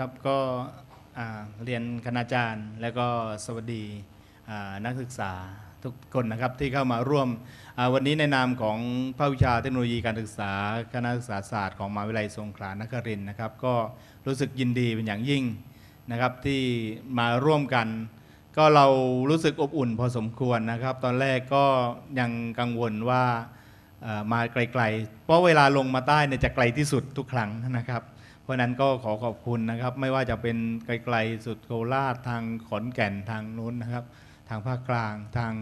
ครับก็เรียนคณาจารย์และก็สวัสดีนักศึกษาทุกคนนะครับที่เข้ามาร่วมวันนี้ในนามของภาควิชาเทคโนโลยีการศึกษาคณะศึกษาศาสตร์ของมหาวิทยาลัยสงขลานครินทร์นะครับ ก็รู้สึกยินดีเป็นอย่างยิ่งนะครับที่มาร่วมกัน ก็เรารู้สึกอบอุ่นพอสมควรนะครับ ตอนแรกก็ยังกังวลว่ามาไกลๆ เพราะเวลาลงมาใต้เนี่ยจะไกลที่สุดทุกครั้งนะครับ ราะนั้นก็ขอขอบคุณนะครับ ไม่ว่าจะเป็นไกลๆสุดโคราชทางขอนแก่นทางนู้นนะครับ ทางภาคกลางทาง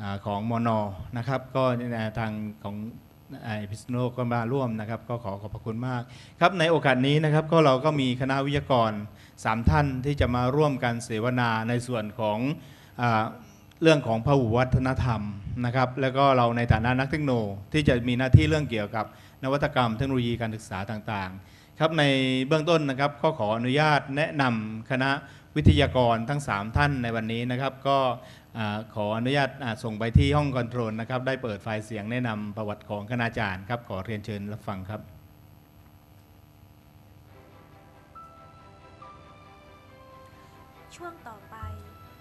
อของมอนอนะครับ ก็เนี่ยทางของไอพิษณุโลกก็มาร่วมนะครับ ก็ขอขอบพระคุณมากครับในโอกาสนี้นะครับก็เราก็มีคณะวิทยากรสามท่านที่จะมาร่วมกันเสวนาในส่วนของอเรื่องของพหุวัฒนธรรมนะครับ แล้วก็เราในฐานะนักเทคโนโลยีที่จะมีหน้าที่เรื่องเกี่ยวกับนวัตกรรมเทคโนโลยีการศึกษาต่างๆ ครับในเบื้องต้นนะครับก็ขออนุญาตแนะนำคณะวิทยากรทั้ง 3 ท่านในวันนี้นะครับ ก็ขออนุญาตส่งไปที่ห้องคอนโทรลนะครับ ได้เปิดไฟล์เสียงแนะนำประวัติของคณาจารย์ครับ ขอเรียนเชิญรับฟังครับช่วงต่อไป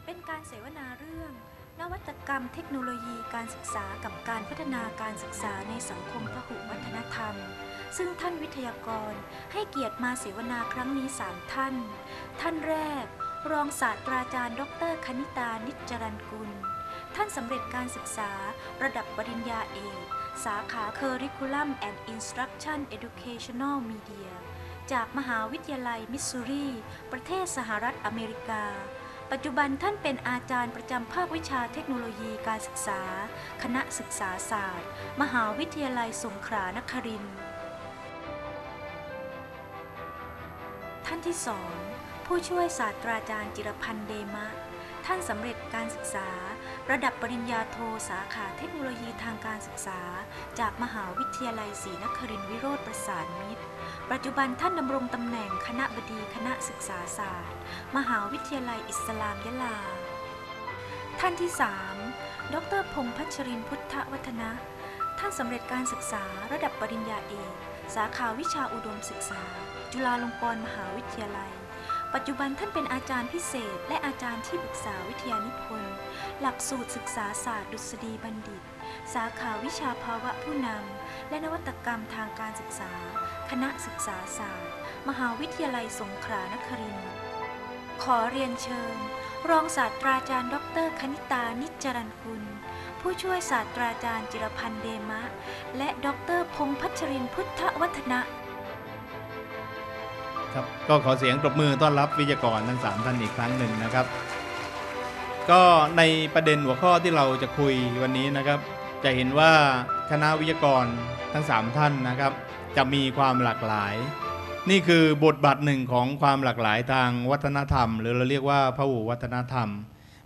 เป็นการเสวนาเรื่อง นวัตกรรมเทคโนโลยีการศึกษากับการพัฒนาการศึกษาในสังคมพหุวัฒนธรรม ซึ่งท่านวิทยากรให้เกียรติมาเสวนาครั้งนี้3ท่าน ท่านแรก รองศาสตราจารย์ ดรคณิตานิจจรันกุล ท่านสำเร็จการศึกษาระดับปริญญาเอก สาขา Curriculum and Instruction Educational Media จากมหาวิทยาลัยมิสซูรี ประเทศสหรัฐอเมริกา ปัจจุบันท่านเป็นอาจารย์ประจำภาควิชาเทคโนโลยีการศึกษา คณะศึกษาศาสตร์ มหาวิทยาลัยสงขลานครินทร์ ท่านที่สองผู้ช่วยศาสตราจารย์จิรพันธ์เดมะ ท่านสำเร็จการศึกษา ระดับปริญญาโทสาขาเทคโนโลยีทางการศึกษา จากมหาวิทยาลัยศรีนครินทรวิโรธประสานมิตร ปัจจุบันท่านดำรงตำแหน่งคณะบดีคณะศึกษาศาสตร์ มหาวิทยาลัยอิสลามยะลา ท่านที่ 3 ดรพงษ์พัชรินพุทธวัฒนะ ท่านสำเร็จการศึกษาระดับปริญญาเอก สาขาวิชาอุดมศึกษา จุฬาลงกรณ์มหาวิทยาลัย ปัจจุบันท่านเป็นอาจารย์พิเศษ และอาจารย์ที่ปรึกษาวิทยานิพนธ์ หลักสูตรศึกษาศาสตร์ดุษฎีบัณฑิต สาขาวิชาภาวะผู้นำ และนวัตกรรมทางการศึกษา คณะศึกษาศาสตร์ มหาวิทยาลัยสงขลานครินทร์ ขอเรียนเชิญ รองศาสตราจารย์ ดร คณิตา นิจจรันกุลผู้ช่วยศาสตราจารย์จิรพันธ์เดมะ และดรพงษ์พัชรินพุทธวัฒนะ ครับก็ขอเสียงปรบมือต้อนรับวิทยากรทั้งสามท่านอีกครั้งหนึ่งนะครับ ก็ในประเด็นหัวข้อที่เราจะคุยวันนี้นะครับ จะเห็นว่าคณะวิทยากรทั้งสามท่านนะครับ จะมีความหลากหลาย นี่คือบทบาทหนึ่งของความหลากหลายทางวัฒนธรรม หรือเราเรียกว่าพหุวัฒนธรรม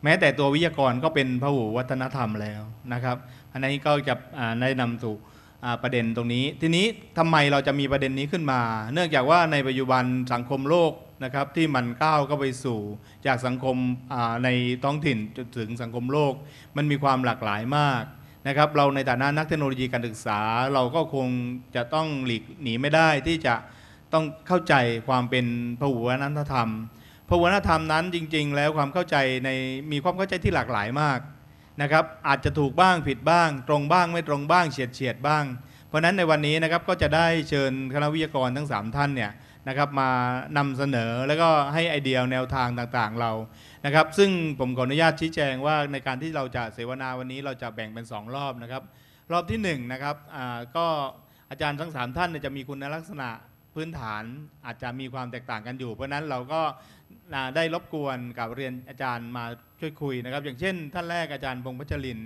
แม้แต่ตัววิทยากรก็เป็นพหุวัฒนธรรมแล้วนะครับ อันนี้ก็จะอ่าได้นำสู่ ประเด็นตรงนี้ ทีนี้ทำไมเราจะมีประเด็นนี้ขึ้นมา เนื่องจากว่าในปัจจุบันสังคมโลกนะครับที่มันก้าวเข้าไปสู่จากสังคมในท้องถิ่นจนถึงสังคมโลก มันมีความหลากหลายมากนะครับเราในฐานะนักเทคโนโลยีการศึกษา เราก็คงจะต้องหลีกหนีไม่ได้ที่จะต้องเข้าใจความเป็นพหุวัฒนธรรมพหุวัฒนธรรมนั้นจริง ๆ แล้วความเข้าใจในมีความเข้าใจที่หลากหลายมาก นะครับอาจจะถูกบ้างผิดบ้าง ตรงบ้างไม่ตรงบ้างเฉียดเฉียดบ้าง เพราะฉะนั้นในวันนี้นะครับก็จะได้เชิญคณะวิทยากรทั้ง 3 ท่านเนี่ยนะครับมานำเสนอแล้วก็ให้ไอเดียแนวทางต่างๆเรานะครับ ซึ่งผมขออนุญาตชี้แจงว่าในการที่เราจะเสวนาวันนี้เราจะแบ่งเป็น 2 รอบนะครับ รอบที่1นะครับอ่าก็อาจารย์ทั้ง 3 ท่านจะมีคุณลักษณะพื้นฐานอาจจะมีความแตกต่างกันอยู่ เพราะฉะนั้นเราก็ได้รบกวนกับเรียนอาจารย์มาช่วยคุยนะครับ อย่างเช่น ท่านแรกอาจารย์พงษ์พัชริน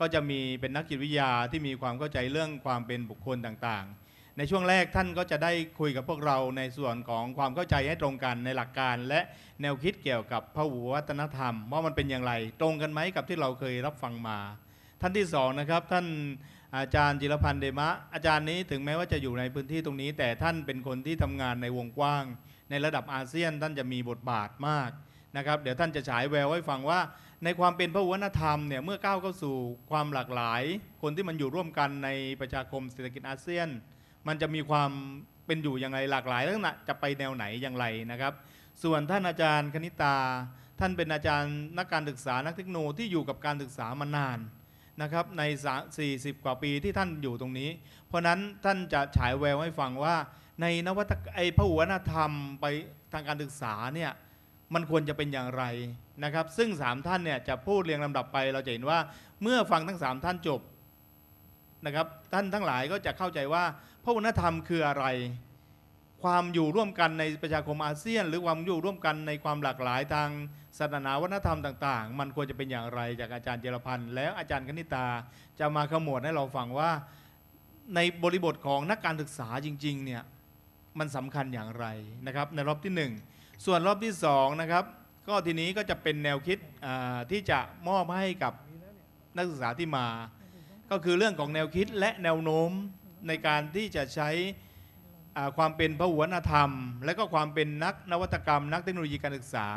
ก็จะมีเป็นนักจิตวิทยาที่มีความเข้าใจเรื่องความเป็นบุคคลต่างๆ ในช่วงแรกท่านก็จะได้คุยกับพวกเราในส่วนของความเข้าใจให้ตรงกันในหลักการ และแนวคิดเกี่ยวกับพหุวัฒนธรรม ว่ามันเป็นอย่างไร ตรงกันไหมกับที่เราเคยรับฟังมา ท่านที่สองนะครับท่านอาจารย์จิรพันธ์เดมะ อาจารย์นี้ถึงแม้ว่าจะอยู่ในพื้นที่ตรงนี้ แต่ท่านเป็นคนที่ทำงานในวงกว้าง ในระดับอาเซียนท่านจะมีบทบาทมาก นะครับเดี๋ยวท่านจะฉายแววให้ฟังว่า ในความเป็นพหุวัฒนธรรมเนี่ยเมื่อก้าวเข้าสู่ความหลากหลาย คนที่มันอยู่ร่วมกันในประชาคมเศรษฐกิจอาเซียน มันจะมีความเป็นอยู่อย่างไรหลากหลายลักษณะจะไปแนวไหนอย่างไรนะครับ ส่วนท่านอาจารย์คณิตา ท่านเป็นอาจารย์นักการศึกษานักเทคโนโลยีที่อยู่กับการศึกษามานานนะครับในสา40 กว่าปีที่ท่านอยู่ตรงนี้ เพราะนั้นท่านจะฉายแววให้ฟังว่า ในนวัตไอพหุวัฒนธรรมไปทางการศึกษาเนี่ย มันควรจะเป็นอย่างไรนะครับ ซึ่งสามท่านเนี่ยจะพูดเรียงลำดับไป เราจะเห็นว่าเมื่อฟังทั้งสามท่านจบนะครับท่านทั้งหลายก็จะเข้าใจว่าพหุวัฒนธรรมคืออะไร ความอยู่ร่วมกันในประชาคมอาเซียน หรือความอยู่ร่วมกันในความหลากหลายทางศาสนาวัฒนธรรมต่าง ๆ มันควรจะเป็นอย่างไรจากอาจารย์เจรพันธ์แล้วอาจารย์คณิตาจะมาขมวดให้เราฟังว่าในบริบทของนักการศึกษาจริงๆเนี่ยมันสำคัญอย่างไรนะครับในรอบที่ 1 ส่วนรอบที่2นะครับก็ทีนี้ก็จะเป็นแนวคิดที่จะมอบให้กับนักศึกษาที่มา ก็คือเรื่องของแนวคิดและแนวโน้มในการที่จะใช้ความเป็นพหุวัฒนธรรม และก็ความเป็นนักนวัตกรรม นักเทคโนโลยีการศึกษา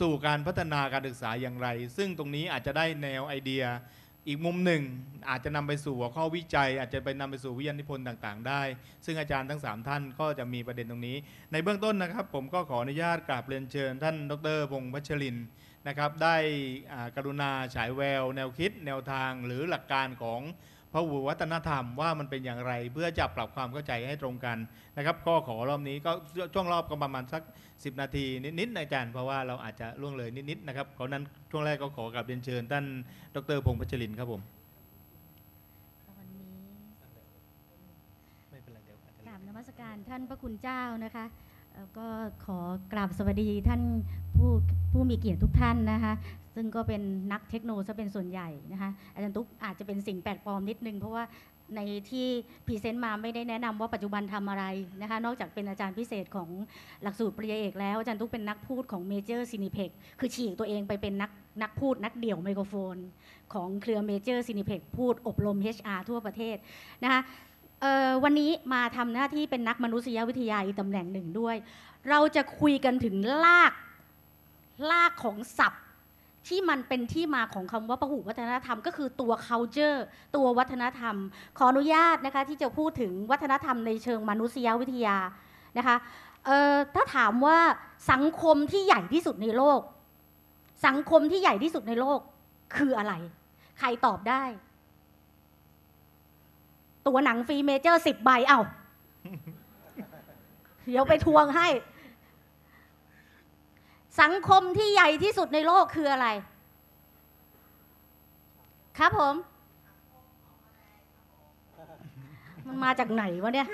สู่การพัฒนาการศึกษาอย่างไร ซึ่งตรงนี้อาจจะได้แนวไอเดีย อีกมุมหนึ่งอาจจะนำไปสู่หัวข้อวิจัย อาจจะไปนำไปสู่วิทยานิพนธ์ต่างๆ ได้ ซึ่งอาจารย์ทั้ง 3 ท่านก็จะมีประเด็นตรงนี้ ในเบื้องต้นนะครับ ผมก็ขออนุญาตกราบเรียนเชิญ ท่านดรพงษ์พัชรินนะครับ ได้อ่ากรุณาฉายแวว แนวคิด แนวทางหรือหลักการของ พระวัฒนธรรมว่ามันเป็นอย่างไร เพื่อจะปรับความเข้าใจให้ตรงกันนะครับก็ขอรอบนี้ก็ช่วงรอบก็ประมาณสัก 10 นาทีนิดๆนอาจารย์เพราะว่าเราอาจจะล่วงเลยนิดๆนะครับเพราะนั้นช่วงแรกก็ขอกราบเรียนเชิญท่านดรพงษ์พัชรินครับผมวันนี้ไม่เป็นไรเดี๋ยวอาจจะกราบนมัสการท่านพระคุณเจ้านะคะก็ขอกราบสวัสดีท่านผู้ผู้มีเกียรติทุกท่านนะคะ ซึ่งก็เป็นนักเทคโนโลยีซะเป็นส่วนใหญ่นะคะอาจารย์ตุ๊กอาจจะเป็นสิ่งแปลกปลอมนิดนึง เพราะว่าในที่พรีเซนต์มาไม่ได้แนะนำว่าปัจจุบันทำอะไรนะคะนอกจากเป็นอาจารย์พิเศษของหลักสูตรปริญญาเอกแล้วอาจารย์ตุ๊กเป็นนักพูดของเมเจอร์ซินิเพ็กคือฉีกตัวเองไปเป็นนักนักพูดนักเดี่ยวไมโครโฟน ของเครือเมเจอร์ซินิเพ็กพูดอบรม HR ทั่วประเทศนะคะวันนี้มาทำหน้าที่เป็นนักมนุษยวิทยาอีกตำแหน่งหนึ่งด้วย เราจะคุยกันถึงลากลากของศัพท์ ที่มันเป็นที่มาของคำว่าพหุวัฒนธรรม ก็คือตัว culture ตัววัฒนธรรม ขออนุญาตนะคะที่จะพูดถึงวัฒนธรรมในเชิงมนุษยวิทยานะคะถ้าถามว่าสังคมที่ใหญ่ที่สุดในโลก สังคมที่ใหญ่ที่สุดในโลกคืออะไร ใครตอบได้ ตัวหนังฟรีเมเจอร์สิบใบเอ้าเดี๋ยวไปทวงให้ สังคมที่ใหญ่ที่สุดในโลกคืออะไร ครับผม มันมาจากไหนวะเนี่ย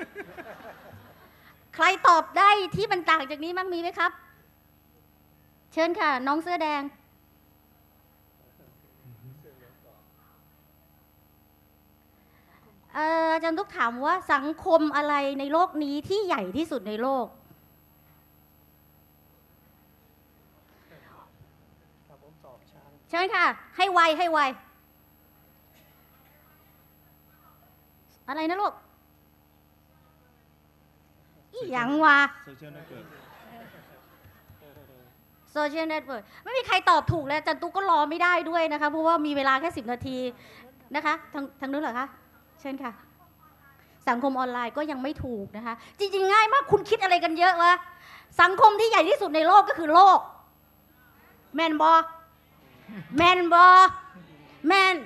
ใครตอบได้ที่มันต่างจากนี้มั้งมีไหมครับ เชิญค่ะ น้องเสื้อแดงเอ่ออาจารย์ทุกถามว่าสังคมอะไรในโลกนี้ที่ใหญ่ที่สุดในโลก เชิญค่ะ ให้ไวให้ไว อะไรนะลูก อีหยังวะโซเชียลเน็ตเวิร์กโซเชียลเน็ตเวิร์กไม่มีใครตอบถูกเลยอาจันตุ๊กก็รอไม่ได้ด้วยนะคะ เพราะว่ามีเวลาแค่สิบนาทีนะคะ ทางทางนู้นเหรอคะ เชิญค่ะ สังคมออนไลน์ก็ยังไม่ถูกนะคะ จริง ๆ ง่ายมากคุณคิดอะไรกันเยอะวะสังคมที่ใหญ่ที่สุดในโลกก็คือโลก แมนบอ แมนบอแมน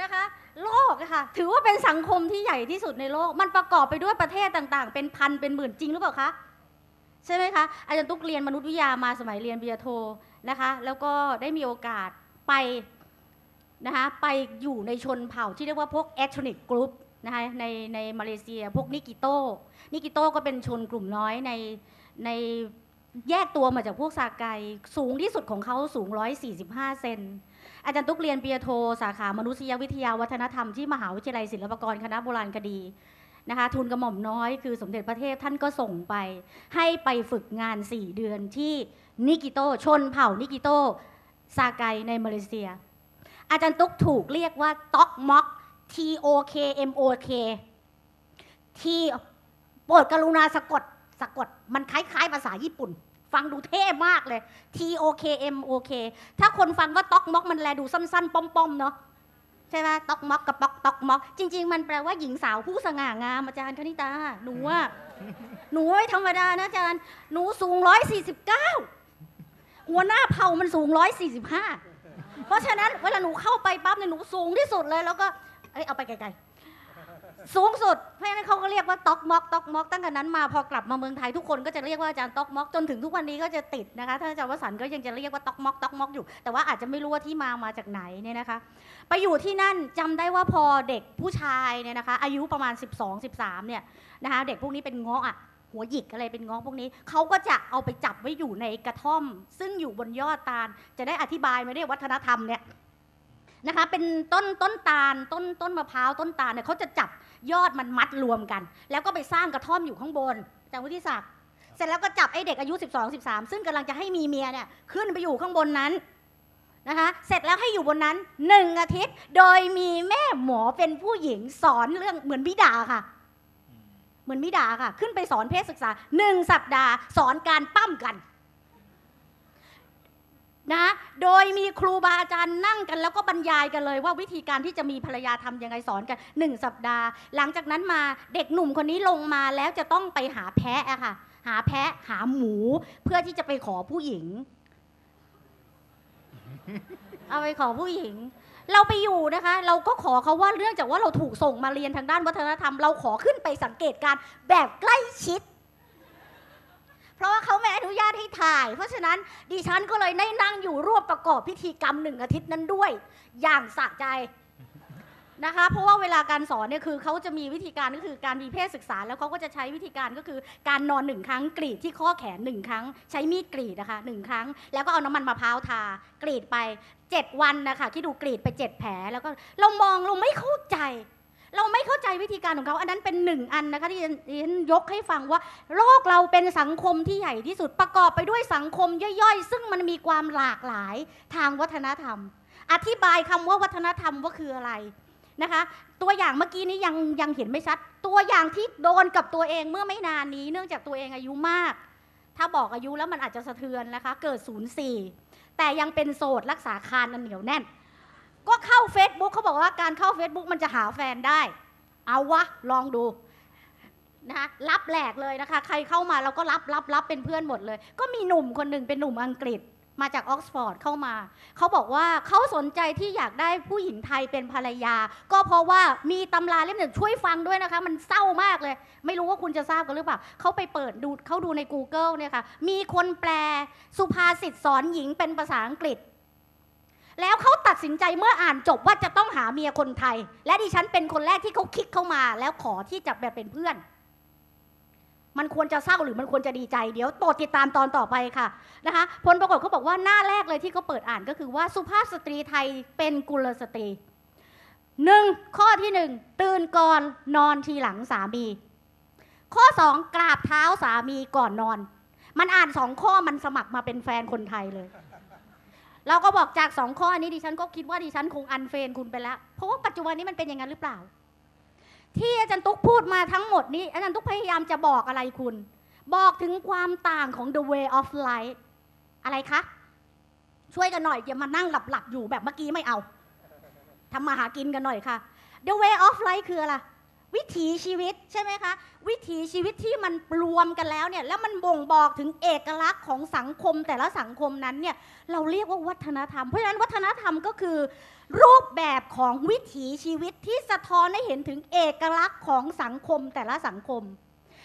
นะคะโลกอะค่ะถือว่าเป็นสังคมที่ใหญ่ที่สุดในโลก มันประกอบไปด้วยประเทศต่างๆ เป็นพันเป็นหมื่นจริงหรือเปล่าคะใช่ไหมคะอาจารย์ตุ๊กเรียนมนุษยวิทยามาสมัยเรียนปริญญาโทนะคะแล้วก็ได้มีโอกาสไปนะคะไปอยู่ในชนเผ่าที่เรียกว่าพวก ethnic group นะคะในในมาเลเซียพวกนิกิโต้นิกิโต้ก็เป็นชนกลุ่มน้อยในใน แยกตัวมาจากพวกซาไกสูงที่สุดของเขาสูง 145 เซนอาจารย์ตุ๊กเรียนปริญญาโท สาขามนุษยวิทยาวัฒนธรรมที่มหาวิทยาลัยศิลปากรคณะโบราณคดีนะคะทุนกระหม่อมน้อยคือสมเด็จพระเทพท่านก็ส่งไป ให้ไปฝึกงาน 4 เดือนที่นิกิโตชนเผ่านิกิโตซาไกในมาเลเซีย อาจารย์ตุ๊กถูกเรียกว่าต็อกม็อก T O K M O K ที่โปรดกรุณาสะกด สะกดมันคล้ายๆภาษาญี่ปุ่น ฟังดูเท่มากเลย T O K M O K ถ้าคนฟังว่าต็อกม็อกมันแลดูสั้นๆ ป้อมๆ เนาะใช่ไหมต็อกม็อกกับป๊อกต๊อกม็อก จริง ๆ มันแปลว่าหญิงสาวผู้สง่างามอาจารย์คณิตา หนูว่า หนูไม่ธรรมดานะอาจารย์ หนูสูง 149 หัวหน้าเผ่ามันสูง 145 เพราะฉะนั้นเวลาหนูเข้าไปปั๊บเนี่ยหนูสูงที่สุดเลยแล้วก็เอ้ยเอาไปไกลๆ สูงสุด เพราะฉะนั้นเขาก็เรียกว่าต๊อกม็อกต๊อกม็อกตั้งแต่นั้นมาพอกลับมาเมืองไทยทุกคนก็จะเรียกว่าอาจารย์ต๊อกม็อกจนถึงทุกวันนี้ก็จะติดนะคะท่านอาจารย์วสันต์ก็ยังจะเรียกว่าต๊อกม็อกต๊อกม็อกอยู่ แต่ว่าอาจจะไม่รู้ว่าที่มามาจากไหนเนี่ยนะคะ ไปอยู่ที่นั่นจำได้ว่าพอเด็กผู้ชายเนี่ยนะคะ อายุประมาณ 12 13เนี่ยนะคะเด็กพวกนี้เป็นงาะอะหัวหยิกอะไรเป็นงาะพวกนี้เขาก็จะเอาไปจับไว้อยู่ในกระท่อม ซึ่งอยู่บนยอดตาลจะได้อธิบายไมเนี่ยวัฒนธรรมเนี่ยนะคะเป็นต้นต้นตาลต้นต้นมะพร้าวต้นตาลเนี่ยเขาจะจับ ยอดมันมัดรวมกัน แล้วก็ไปสร้างกระท่อมอยู่ข้างบนอาจารย์วุฒิศักดิ์เสร็จแล้วก็จับไอ้เด็กอายุ 12 13 ซึ่งกำลังจะให้มีเมียเนี่ยขึ้นไปอยู่ข้างบนนั้นนะคะเสร็จแล้วให้อยู่บนนั้นหนึ่งอาทิตย์ โดยมีแม่หมอเป็นผู้หญิงสอนเรื่องเหมือนบิดาค่ะ เหมือนมิดาค่ะ ขึ้นไปสอนเพศศึกษาหนึ่งสัปดาห์สอนการปั้มกัน นะโดยมีครูบาอาจารย์นั่งกันแล้วก็บรรยายกันเลยว่าวิธีการที่จะมีภรรยาทำยังไงสอนกันหนึ่งสัปดาห์ หลังจากนั้นมาเด็กหนุ่มคนนี้ลงมาแล้วจะต้องไปหาแพะอะค่ะ หาแพะหาหมูเพื่อที่จะไปขอผู้หญิง เอาไปขอผู้หญิง เราไปอยู่นะคะ เราก็ขอเขาว่าเรื่องจากว่าเราถูกส่งมาเรียนทางด้านวัฒนธรรม เราขอขึ้นไปสังเกตการแบบใกล้ชิด เพราะว่าเขาไม่อนุญาตให้ถ่าย เพราะฉะนั้นดิฉันก็เลยได้นั่งอยู่ร่วมประกอบพิธีกรรมหนึ่งอาทิตย์นั้นด้วย อย่างสะใจนะคะ เพราะว่าเวลาการสอนเนี่ยคือเขาจะมีวิธีการก็คือการมีเพศศึกษา แล้วเขาก็จะใช้วิธีการก็คือการนอนหนึ่งครั้งกรีดที่ข้อแขนหนึ่งครั้ง ใช้มีดกรีดนะคะหนึ่งครั้ง แล้วก็เอาน้ำมันมะพร้าวทากรีดไป 7 วันนะคะที่ดูกรีดไป 7 แผลแล้วก็เรามองเราไม่เข้าใจ เราไม่เข้าใจวิธีการของเขา อันนั้นเป็นหนึ่งอันนะคะที่ดิฉันยกให้ฟังว่า โลกเราเป็นสังคมที่ใหญ่ที่สุดประกอบไปด้วยสังคมย่อยๆ ซึ่งมันมีความหลากหลายทางวัฒนธรรม อธิบายคำว่าวัฒนธรรมว่าคืออะไรนะคะ ตัวอย่างเมื่อกี้นี้ยังยังเห็นไม่ชัด ตัวอย่างที่โดนกับตัวเองเมื่อไม่นานนี้ เนื่องจากตัวเองอายุมาก ถ้าบอกอายุแล้วมันอาจจะสะเทือนนะคะ เกิด04แต่ยังเป็นโสดรักษาคานอันเหนียวแน่น ก็เข้า Facebook เขาบอกว่าการเข้า Facebook มันจะหาแฟนได้ เอาวะ ลองดูนะคะรับแหลกเลยนะคะ ใครเข้ามาเราก็รับรับรับเป็นเพื่อนหมดเลย ก็มีหนุ่มคนหนึ่งเป็นหนุ่มอังกฤษมาจากออกซฟอร์ดเข้ามา เขาบอกว่าเขาสนใจที่อยากได้ผู้หญิงไทยเป็นภรรยา ก็เพราะว่ามีตำราเล่มหนึ่งช่วยฟังด้วยนะคะ มันเศร้ามากเลย ไม่รู้ว่าคุณจะทราบกันหรือเปล่าเขาไปเปิดดูเขาดูใน Google เนี่ยค่ะมีคนแปลสุภาษิตสอนหญิงเป็นภาษาอังกฤษ แล้วเขาตัดสินใจเมื่ออ่านจบว่าจะต้องหาเมียคนไทย และดิฉันเป็นคนแรกที่เขาคลิกเข้ามา แล้วขอที่จะแบบเป็นเพื่อน มันควรจะเศร้าหรือมันควรจะดีใจเดี๋ยวโปรดติดตามตอนต่อไปค่ะนะคะผลปรากฏเขาบอกว่าหน้าแรกเลยที่เขาเปิดอ่านก็คือว่าสุภาพสตรีไทยเป็นกุลสตรีหนึ่งข้อที่หนึ่งตื่นก่อนนอนทีหลังสามี ข้อสองกราบเท้าสามีก่อนนอน มันอ่านสองข้อมันสมัครมาเป็นแฟนคนไทยเลย เราก็บอกจากสองข้ออันนี้ดิฉันก็คิดว่าดิฉันคงอันเฟนคุณไปแล้ว เพราะว่าปัจจุบันนี้มันเป็นอย่างนั้นหรือเปล่า ที่อาจารย์ตุ๊กพูดมาทั้งหมดนี้ อาจารย์ตุ๊กพยายามจะบอกอะไรคุณ บอกถึงความต่างของ the way of life อะไรคะ ช่วยกันหน่อยอย่ามานั่งหลับๆอยู่แบบเมื่อกี้ไม่เอาทำมาหากินกันหน่อยค่ะ the way of life คืออะไร วิถีชีวิตใช่ไหมคะ วิถีชีวิตที่มันรวมกันแล้วเนี่ยแล้วมันบ่งบอกถึงเอกลักษณ์ของสังคมแต่ละสังคมนั้นเนี่ยเราเรียกว่าวัฒนธรรม เพราะฉะนั้นวัฒนธรรมก็คือ รูปแบบของวิถีชีวิตที่สะท้อนให้เห็นถึงเอกลักษณ์ของสังคมแต่ละสังคม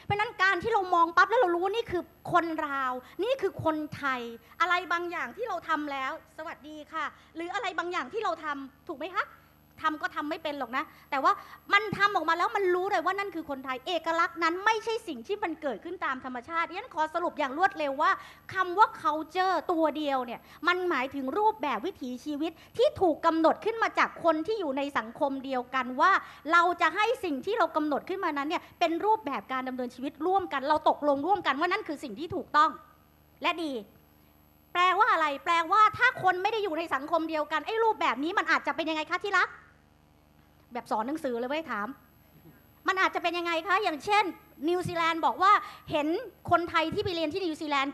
เพราะฉะนั้นการที่เรามองปั๊บแล้วเรารู้ว่านี่คือคนราว นี่คือคนไทย อะไรบางอย่างที่เราทำแล้ว สวัสดีค่ะ หรืออะไรบางอย่างที่เราทำถูกไหมคะ ทำก็ทำไม่เป็นหรอกนะ แต่ว่ามันทำออกมาแล้วมันรู้เลยว่านั่นคือคนไทย เอกลักษณ์นั้นไม่ใช่สิ่งที่มันเกิดขึ้นตามธรรมชาติยันขอสรุปอย่างรวดเร็วว่าคำว่า culture ตัวเดียวเนี่ยมันหมายถึงรูปแบบวิถีชีวิตที่ถูกกำหนดขึ้นมาจากคนที่อยู่ในสังคมเดียวกันว่า เราจะให้สิ่งที่เรากำหนดขึ้นมานั้นเนี่ยเป็นรูปแบบการดำเนินชีวิตร่วมกัน เราตกลงร่วมกันว่านั่นคือสิ่งที่ถูกต้อง และดีแปลว่าอะไร แปลว่าถ้าคนไม่ได้อยู่ในสังคมเดียวกันไอ้รูปแบบนี้มันอาจจะเป็นยังไงคะที่รัก แบบสอนหนังสือเลยไว้ยถาม มันอาจจะเป็นยังไงคะ อย่างเช่น นิวซีแลนด์บอกว่าเห็นคนไทยที่ไปเรียนที่นิวซีแลนด์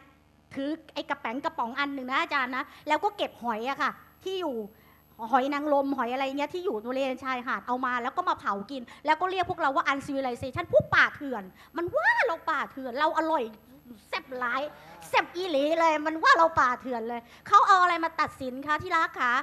ถือไอ้กระแป๋งกระป๋องอันหนึ่งนะอาจารย์นะ แล้วก็เก็บหอยอะค่ะ ที่อยู่หอยนางรมหอยอะไรเงี้ยที่อยู่บริเวณชายหาดเอามา แล้วก็มาเผากิน แล้วก็เรียกพวกเราว่า uncivilization พวกป่าเถื่อน มันว่าเราป่าเถื่อนเราอร่อยแซ่บหลายแซ่บอีหลีเลย มันว่าเราป่าเถื่อนเลยเขาเอาอะไรมาตัดสินคะที่รักคะ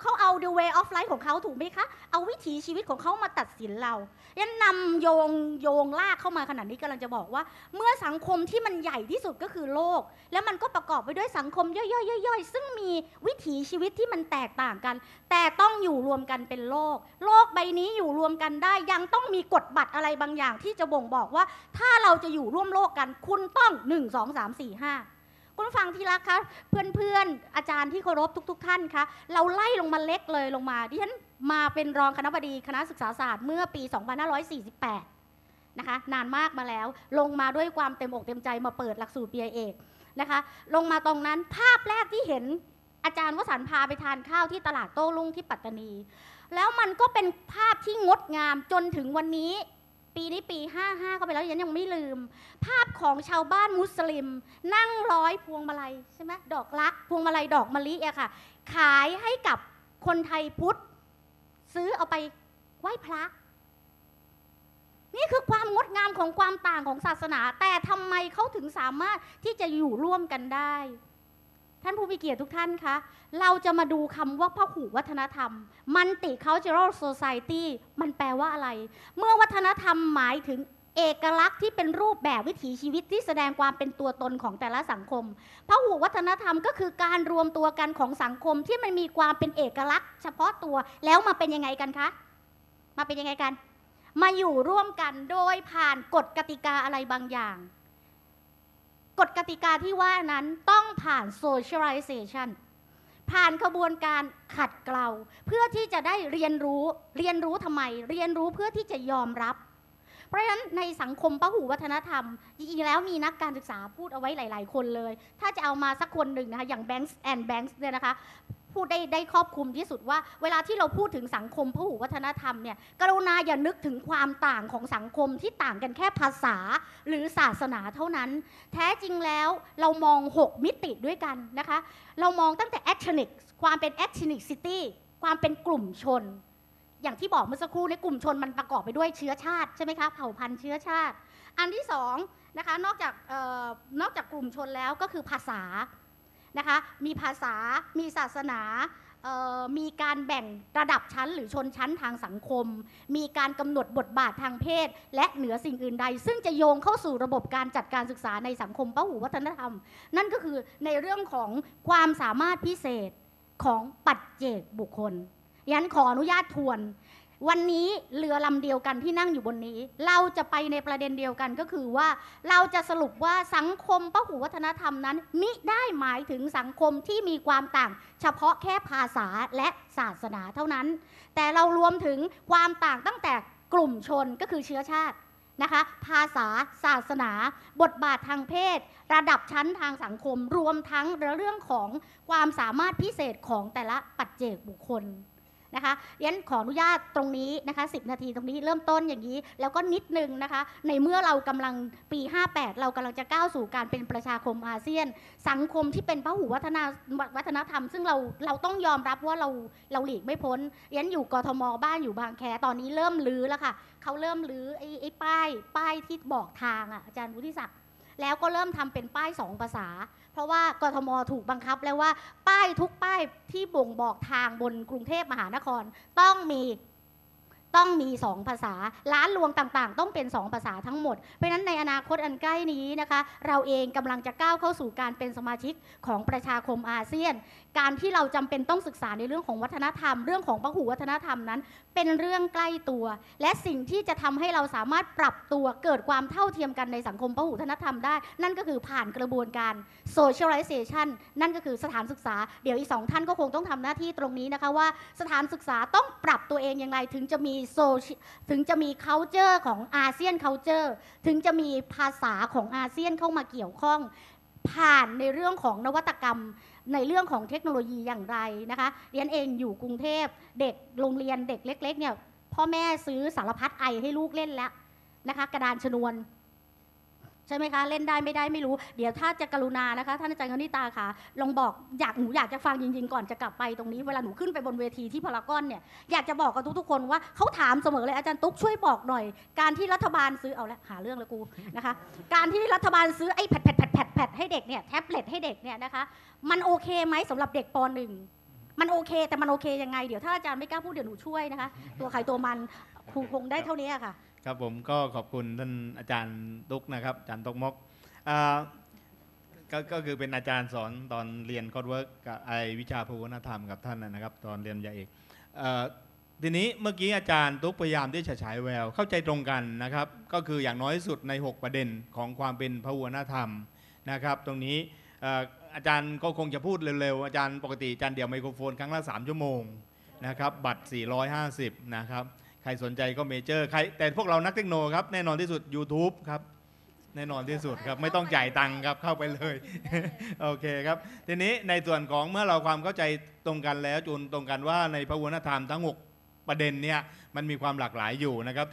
เขาเอา the way of life ของเขาถูกไหมคะ เอาวิถีชีวิตของเขามาตัดสินเรายันนำโยงโยงลากเข้ามาขนาดนี้กำลังจะบอกว่า เมื่อสังคมที่มันใหญ่ที่สุดก็คือโลก แล้วมันก็ประกอบไปด้วยสังคมย่อยๆๆๆซึ่งมีวิถีชีวิตที่มันแตกต่างกัน แต่ต้องอยู่รวมกันเป็นโลก โลกใบนี้อยู่รวมกันได้ ยังต้องมีกฎบัตรอะไรบางอย่างที่จะบ่งบอกว่า ถ้าเราจะอยู่ร่วมโลกกัน คุณต้อง 1 2 3 4 5 คุณผู้ฟังที่รักคะเพื่อนๆ อาจารย์ที่เคารพทุก ๆ ท่านคะเราไล่ลงมาเล็กเลยลงมาดิฉันมาเป็นรองคณะบดีคณะศึกษาศาสตร์เมื่อปี 2548 นะคะนานมากมาแล้ว ลงมาด้วยความเต็มอกเต็มใจมาเปิดหลักสูตร BA เอกนะคะลงมาตรงนั้นภาพแรกที่เห็นอาจารย์วสันพาไปทานข้าวที่ตลาดโต้รุ่งที่ปัตตานี แล้วมันก็เป็นภาพที่งดงามจนถึงวันนี้ ปีนี้ปี 55เขาไปแล้วยังยังไม่ลืม ภาพของชาวบ้านมุสลิม นั่งร้อยพวงมาลัยใช่ไหมดอกรัก พวงมาลัยดอกมะลิอะค่ะ ขายให้กับคนไทยพุทธ ซื้อเอาไปไหว้พระ นี่คือความงดงามของความต่างของศาสนา แต่ทำไมเขาถึงสามารถที่จะอยู่ร่วมกันได้ ท่านผู้มีเกียรติทุกท่านคะ เราจะมาดูคำว่าพหูวัฒนธรรม multicultural society มันแปลว่าอะไร เมื่อวัฒนธรรมหมายถึงเอกลักษณ์ที่เป็นรูปแบบวิถีชีวิตที่แสดงความเป็นตัวตนของแต่ละสังคมพหูวัฒนธรรมก็คือการรวมตัวกันของสังคมที่มันมีความเป็นเอกลักษณ์ เฉพาะตัว แล้วมาเป็นยังไงกันคะ มาเป็นยังไงกัน มาอยู่ร่วมกันโดยผ่านกฎกติกาอะไรบางอย่าง กฎกติกาที่ว่านั้นต้องผ่าน socialization ผ่านขบวนการขัดเกลาเพื่อที่จะได้เรียนรู้เรียนรู้ทำไม เรียนรู้เพื่อที่จะยอมรับ เพราะฉะนั้นในสังคมพหูวัฒนธรรม จริงๆแล้วมีนักการศึกษาพูดเอาไว้หลาย ๆ คนเลย ถ้าจะเอามาสักคนหนึ่งนะคะอย่างแบงค์แอนด์แบงค์เนี่ยนะคะ พูดได้ได้ครอบคลุมที่สุดว่า เวลาที่เราพูดถึงสังคมพหูวัฒนธรรมเนี่ยกรุณาอย่านึกถึงความต่างของสังคมที่ต่างกันแค่ภาษาหรือศาสนาเท่านั้น แท้จริงแล้วเรามอง 6 มิติด้วยกันนะคะ เรามองตั้งแต่ ethnic ความเป็น ethnicity ความเป็นกลุ่มชน อย่างที่บอกเมื่อสักครู่ในกลุ่มชนมันประกอบไปด้วยเชื้อชาติใช่ไหมคะเผ่าพันธุ์เชื้อชาติ อันที่สองนะคะนอกจากออนอกจากกลุ่มชนแล้วก็คือภาษา นะคะ มีภาษา มีศาสนา มีการแบ่งระดับชั้นหรือชนชั้นทางสังคม มีการกำหนดบทบาททางเพศ และเหนือสิ่งอื่นใด ซึ่งจะโยงเข้าสู่ระบบการจัดการศึกษาในสังคมพหูวัฒนธรรม นั่นก็คือในเรื่องของความสามารถพิเศษของปัจเจกบุคคลยันขออนุญาตทวน วันนี้เรือลำเดียวกันที่นั่งอยู่บนนี้ เราจะไปในประเด็นเดียวกันก็คือว่าเราจะสรุปว่าสังคมพหูวัฒนธรรมนั้น มิได้หมายถึงสังคมที่มีความต่าง เฉพาะแค่ภาษาและศาสนาเท่านั้น แต่เรารวมถึงความต่างตั้งแต่กลุ่มชนก็คือเชื้อชาตินะคะ ภาษาศาสนา บทบาททางเพศ ระดับชั้นทางสังคม รวมทั้งเรื่องของความสามารถพิเศษของแต่ละปัจเจกบุคคล นะคะเรียนขออนุญาตตรงนี้นะคะ10 นาทีตรงนี้เริ่มต้นอย่างนี้ แล้วก็นิดนึงนะคะ ในเมื่อเรากำลังปี 58 เรากำลังจะก้าวสู่การเป็นประชาคมอาเซียน สังคมที่เป็นพหุวัฒนาวัฒนธรรม ซึ่งเราเราต้องยอมรับว่าเราเราหลีกไม่พ้นเรียนอยู่กทมบ้านอยู่บางแคตอนนี้เริ่มลื้อแล้วค่ะเขาเริ่มลื้อไอ้ไอ้ป้าย ป้ายที่บอกทางอะอาจารย์วุฒิศักดิ์แล้วก็เริ่มทำเป็นป้ายสองภาษา ราะว่ากทมถูกบังคับแล้วว่าป้ายทุกป้ายที่บ่งบอกทางบนกรุงเทพมหานครต้องมี ต้องมีสองภาษา ร้านรวงต่างๆ ต้องเป็นสองภาษาทั้งหมด เพราะฉะนั้นในอนาคตอันใกล้นี้นะคะ เราเองกำลังจะก้าวเข้าสู่การเป็นสมาชิกของประชาคมอาเซียน การที่เราจำเป็นต้องศึกษาในเรื่องของวัฒนธรรม เรื่องของพหุวัฒนธรรมนั้น เป็นเรื่องใกล้ตัว และสิ่งที่จะทำให้เราสามารถปรับตัวเกิดความเท่าเทียมกันในสังคมพหุวัฒนธรรมได้ นั่นก็คือผ่านกระบวนการ socialization นั่นก็คือสถานศึกษา เดี๋ยวอีกสองท่านก็คงต้องทำหน้าที่ตรงนี้นะคะว่า สถานศึกษาต้องปรับตัวเองอย่างไรถึงจะมี soci- ถึงจะมี c u เจอร์ของอาเซียน c u เจอร์ถึงจะมีภาษาของอาเซียนเข้ามาเกี่ยวข้อง ผ่านในเรื่องของนวัตกรรมในเรื่องของเทคโนโลยีอย่างไรนะคะเรียนเองอยู่กรุงเทพเด็กโรงเรียนเด็กเล็กๆเนี่ยพ่อแม่ซื้อสารพัดไอให้ลูกเล่นแล้วนะคะกระดานชนวน ใช่ไหมคะเล่นได้ไม่ได้ไม่รู้เดี๋ยวถ้าจะกรุณานะคะท่านอาจารย์คณิตาค่ะลองบอกอยากหนูอยากจะฟังจริงๆก่อนจะกลับไปตรงนี้เวลาหนูขึ้นไปบนเวทีที่พารากอนเนี่ยอยากจะบอกกับทุกๆคนว่าเขาถามเสมอเลยอาจารย์ตุ๊กช่วยบอกหน่อย การที่รัฐบาลซื้อเอาละหาเรื่องลยกูนะคะการที่รัฐบาลซื้อไอ้แพดแพดแพดแพดแพดให้เด็กเนี่ยแท็บเล็ตให้เด็กเนี่ยนะคะมันโอเคไหมสำหรับเด็กปหนึ่งมันโอเค แต่มันโอเคยังไงเดี๋ยวถ้าอาจารย์ไม่กล้าพูดเดี๋ยวหนูช่วยนะคะ ตัวใครตัวมันครูคงได้เท่านี้อะค่ะ ครับผมก็ขอบคุณท่านอาจารย์ตุ๊กนะครับอาจารย์ตกมกก็ก็คือเป็นอาจารย์สอนตอนเรียนคอร์สเวิร์กกับไอวิชาภูวนธรรมกับท่านนะครับ ตอนเรียนปริญญาเอกทีนี้เมื่อกี้อาจารย์ตุ๊กพยายามที่จะฉายแววเข้าใจตรงกันนะครับ ก็คืออย่างน้อยสุดใน 6 ประเด็นของความเป็นพหุวนธรรมนะครับ ตรงนี้อาจารย์ก็คงจะพูดเร็วๆ อาจารย์ปกติอาจารย์เดี่ยวไมโครโฟนครั้งละ 3 ชั่วโมงนะครับ บัตร 450 นะครับ รสนใจก็เมเจอร์ใครแต่พวกเรานักเทคโนครับ แน่นอนที่สุด YouTube ครับ แน่นอนที่สุดครับ ไม่ต้องจ่ายตังค์ครับเข้าไปเลย โอเคครับ ทีนี้ในส่วนของเมื่อเราความเข้าใจตรงกันแล้วจูนตรงกันว่าในพระวรรณธรรมทั้ง 6 ประเด็นเนี่ยมันมีความหลากหลายอยู่นะครับ